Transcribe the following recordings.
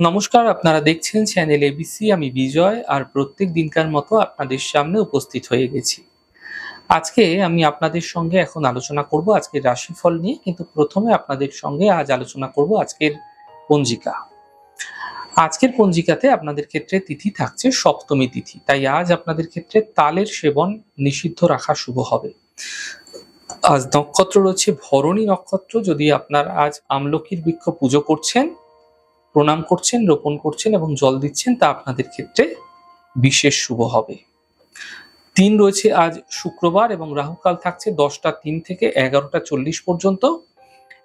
নমস্কার, আপনারা দেখছেন চ্যানেল এবিসি আমি বিজয়, আর প্রত্যেক দিনকার মতো আপনাদের সামনে উপস্থিত হয়ে গেছি। আজকে আমি আপনাদের সঙ্গে এখন আলোচনা করব আজকের রাশিফল নিয়ে, কিন্তু প্রথমে আপনাদের সঙ্গে আজ আলোচনা করব আজকের পঞ্জিকা। আজকের পঞ্জিকাতে আপনাদের ক্ষেত্রে তিথি থাকছে সপ্তমী তিথি, তাই আজ আপনাদের ক্ষেত্রে তালের সেবন নিষিদ্ধ রাখা শুভ হবে। আজ নক্ষত্র রয়েছে, ভরণী নক্ষত্র, যদি আপনার আজ আমলকির বৃক্ষ পুজো করছেন প্রণাম করছেন, রোপণ করছেন এবং জল দিচ্ছেন, তা আপনাদের ক্ষেত্রে বিশেষ শুভ হবে। তিন রয়েছে আজ শুক্রবার এবং রাহুকাল থাকছে দশটা তিন থেকে এগারোটা চল্লিশ পর্যন্ত।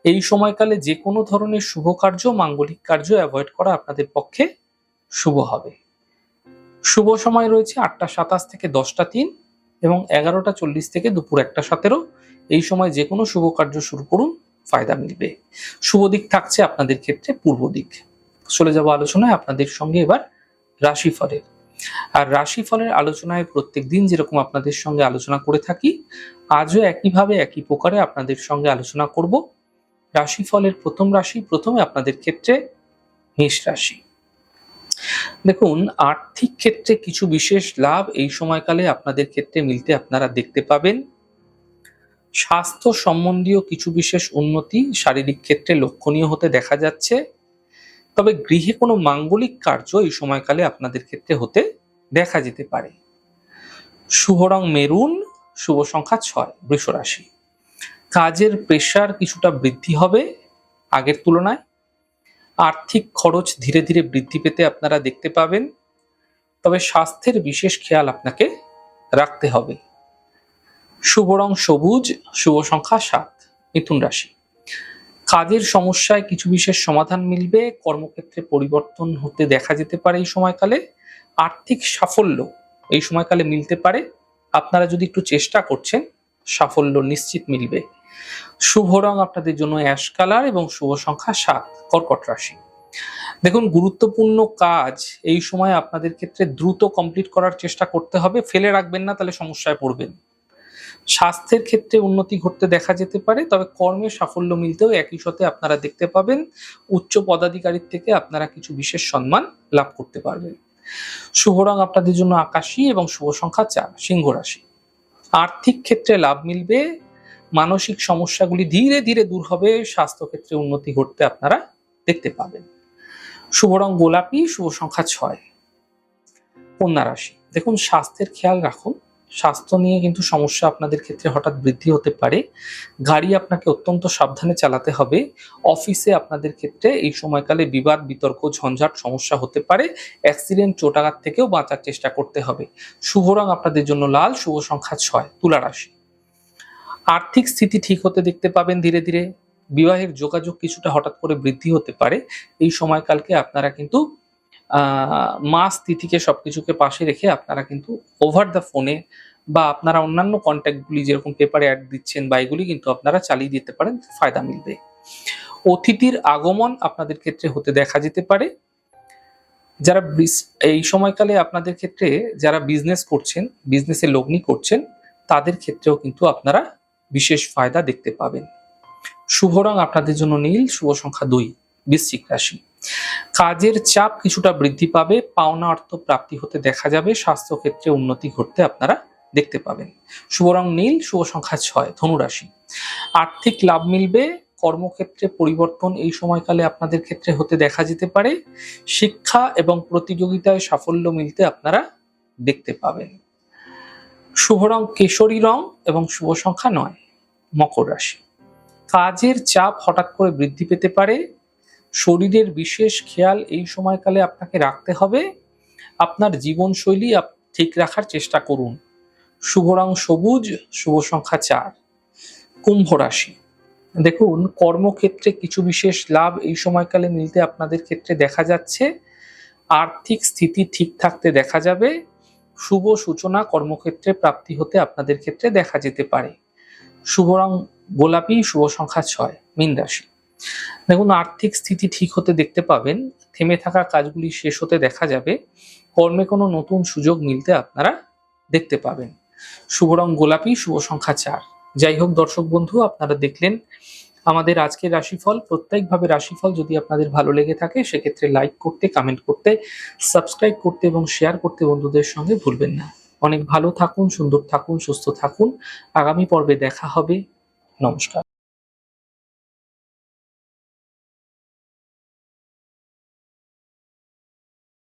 এই সময়কালে যে কোনো ধরনের শুভ কার্য, মাঙ্গলিক কার্য অ্যাভয়েড করা আপনাদের পক্ষে শুভ হবে। শুভ সময় রয়েছে আটটা সাতাশ থেকে দশটা তিন এবং এগারোটা চল্লিশ থেকে দুপুর একটা সতেরো। এই সময় যে কোনো শুভ কার্য শুরু করুন, ফায়দা মিলবে। শুভ দিক থাকছে আপনাদের ক্ষেত্রে পূর্ব দিক। চলে যাব আলোচনায় আপনাদের সঙ্গে এবার রাশিফলের। আর রাশিফলের আলোচনায় প্রত্যেক দিন যেরকম আপনাদের সঙ্গে আলোচনা করে থাকি, আজও একইভাবে একই প্রকারে আপনাদের সঙ্গে আলোচনা করব। রাশিফলের প্রথম রাশি, প্রথমে আপনাদের ক্ষেত্রে মেষ রাশি। দেখুন, আর্থিক ক্ষেত্রে কিছু বিশেষ লাভ এই সময়কালে আপনাদের ক্ষেত্রে মিলতে আপনারা দেখতে পাবেন। স্বাস্থ্য সম্বন্ধীয় কিছু বিশেষ উন্নতি শারীরিক ক্ষেত্রে লক্ষণীয় হতে দেখা যাচ্ছে। তবে গৃহে কোনো মাঙ্গলিক কার্য এই সময়কালে আপনাদের ক্ষেত্রে হতে দেখা যেতে পারে। শুভ রং মেরুন, শুভ সংখ্যা ছয়, বৃষ রাশি। কাজের প্রেশার কিছুটা বৃদ্ধি হবে আগের তুলনায়। আর্থিক খরচ ধীরে ধীরে বৃদ্ধি পেতে আপনারা দেখতে পাবেন। তবে স্বাস্থ্যের বিশেষ খেয়াল আপনাকে রাখতে হবে। শুভ রং সবুজ, শুভ সংখ্যা সাত, মিথুন রাশি। কাজের সমস্যায় কিছু বিশেষ সমাধান মিলবে, কর্মক্ষেত্রে পরিবর্তন হতে দেখা যেতে পারে এই সময়কালে। আর্থিক সাফল্য এই সময়কালে মিলতে পারে। আপনারা যদি একটু চেষ্টা করছেন, সাফল্য নিশ্চিত মিলবে। শুভ রং আপনাদের জন্য অ্যাশ কালার এবং শুভ সংখ্যা সাত, কর্কট রাশি। দেখুন, গুরুত্বপূর্ণ কাজ এই সময় আপনাদের ক্ষেত্রে দ্রুত কমপ্লিট করার চেষ্টা করতে হবে। ফেলে রাখবেন না, তাহলে সমস্যায় পড়বেন। স্বাস্থ্যের ক্ষেত্রে উন্নতি ঘটতে দেখা যেতে পারে, তবে কর্মে সাফল্য মিলতেও একই সাথে আপনারা দেখতে পাবেন, উচ্চ পদাধিকারীর থেকে আপনারা কিছু বিশেষ সম্মান লাভ করতে পারবেন। শুভ রং আপনাদের জন্য আকাশী এবং শুভ সংখ্যা চার, সিংহ রাশি। আর্থিক ক্ষেত্রে লাভ মিলবে, মানসিক সমস্যাগুলি ধীরে ধীরে দূর হবে, স্বাস্থ্য ক্ষেত্রে উন্নতি ঘটতে আপনারা দেখতে পাবেন। শুভ রং গোলাপি, শুভ সংখ্যা ছয়। কন্যা রাশি। দেখুন, স্বাস্থ্যের খেয়াল রাখুন স্বাস্থ্য নিয়ে কিন্তু সমস্যা আপনাদের ক্ষেত্রে হঠাৎ বৃদ্ধি হতে পারে। গাড়ি আপনাকে অত্যন্ত সাবধানে চালাতে হবে। অফিসে আপনাদের ক্ষেত্রে এই সময়কালে বিবাদ, বিতর্ক, ঝঞ্ঝাট সমস্যা হতে পারে। অ্যাক্সিডেন্ট, চোটাঘাত থেকেও বাঁচার চেষ্টা করতে হবে। শুভ রং আপনাদের জন্য লাল, শুভ সংখ্যা ছয়, তুলা রাশি। আর্থিক স্থিতি ঠিক হতে দেখতে পাবেন ধীরে ধীরে। বিবাহের যোগাযোগ কিছুটা হঠাৎ করে বৃদ্ধি হতে পারে। এই সময়কালকে আপনারা কিন্তু মাস তিথিকে সবকিছুকে পাশে রেখে আপনারা কিন্তু ওভার দ্য ফোনে বা আপনারা অন্যান্য কন্ট্যাক্টগুলি যেরকম পেপারে অ্যাড দিচ্ছেন বা এগুলি কিন্তু আপনারা চালিয়ে দিতে পারেন, ফায়দা মিলবে। অতিথির আগমন আপনাদের ক্ষেত্রে হতে দেখা যেতে পারে। যারা এই সময়কালে আপনাদের ক্ষেত্রে যারা বিজনেস করছেন বিজনেসে লগ্নি করছেন, তাদের ক্ষেত্রেও কিন্তু আপনারা বিশেষ ফায়দা দেখতে পাবেন। শুভ রং আপনাদের জন্য নীল, শুভ সংখ্যা দুই, বৃশ্চিক রাশি। কাজের চাপ কিছুটা বৃদ্ধি পাবে পাওনা অর্থ প্রাপ্তি হতে দেখা যাবে স্বাস্থ্য ক্ষেত্রে উন্নতি ঘটতে আপনারা দেখতে পাবেন। শুভ রং নীল, শুভ সংখ্যা ছয় ধনুরাশি আর্থিক লাভ মিলবে, কর্মক্ষেত্রে পরিবর্তন এই সময়কালে আপনাদের ক্ষেত্রে হতে দেখা যেতে পারে, শিক্ষা এবং প্রতিযোগিতায় সাফল্য মিলতে আপনারা দেখতে পাবেন। শুভ রং কেশরী রং এবং শুভ সংখ্যা নয়, মকর রাশি। কাজের চাপ হঠাৎ করে বৃদ্ধি পেতে পারে শরীরের বিশেষ খেয়াল এই সময়কালে আপনাকে রাখতে হবে। আপনার জীবনশৈলী ঠিক রাখার চেষ্টা করুন। শুভ রং সবুজ, শুভ সংখ্যা চার। কুম্ভ রাশি। দেখুন, কর্মক্ষেত্রে কিছু বিশেষ লাভ এই সময়কালে মিলতে আপনাদের ক্ষেত্রে দেখা যাচ্ছে। আর্থিক স্থিতি ঠিক থাকতে দেখা যাবে। শুভ সূচনা কর্মক্ষেত্রে প্রাপ্তি হতে আপনাদের ক্ষেত্রে দেখা যেতে পারে। শুভ রং গোলাপি, শুভ সংখ্যা ছয়, মীন রাশি। দেখুন, আর্থিক স্থিতি ঠিক হতে দেখতে পাবেন, থেমে থাকা কাজগুলি শেষ হতে দেখা যাবে, কর্মে কোনো নতুন সুযোগ মিলতে আপনারা দেখতে পাবেন। শুভ রং গোলাপি, শুভ সংখ্যা চার। যাই হোক, দর্শক বন্ধু, আপনারা দেখলেন আমাদের আজকের রাশিফল। প্রত্যেকভাবে রাশিফল যদি আপনাদের ভালো লেগে থাকে, সেক্ষেত্রে লাইক করতে, কমেন্ট করতে, সাবস্ক্রাইব করতে এবং শেয়ার করতে বন্ধুদের সঙ্গে ভুলবেন না। অনেক ভালো থাকুন, সুন্দর থাকুন, সুস্থ থাকুন। আগামী পর্বে দেখা হবে। নমস্কার।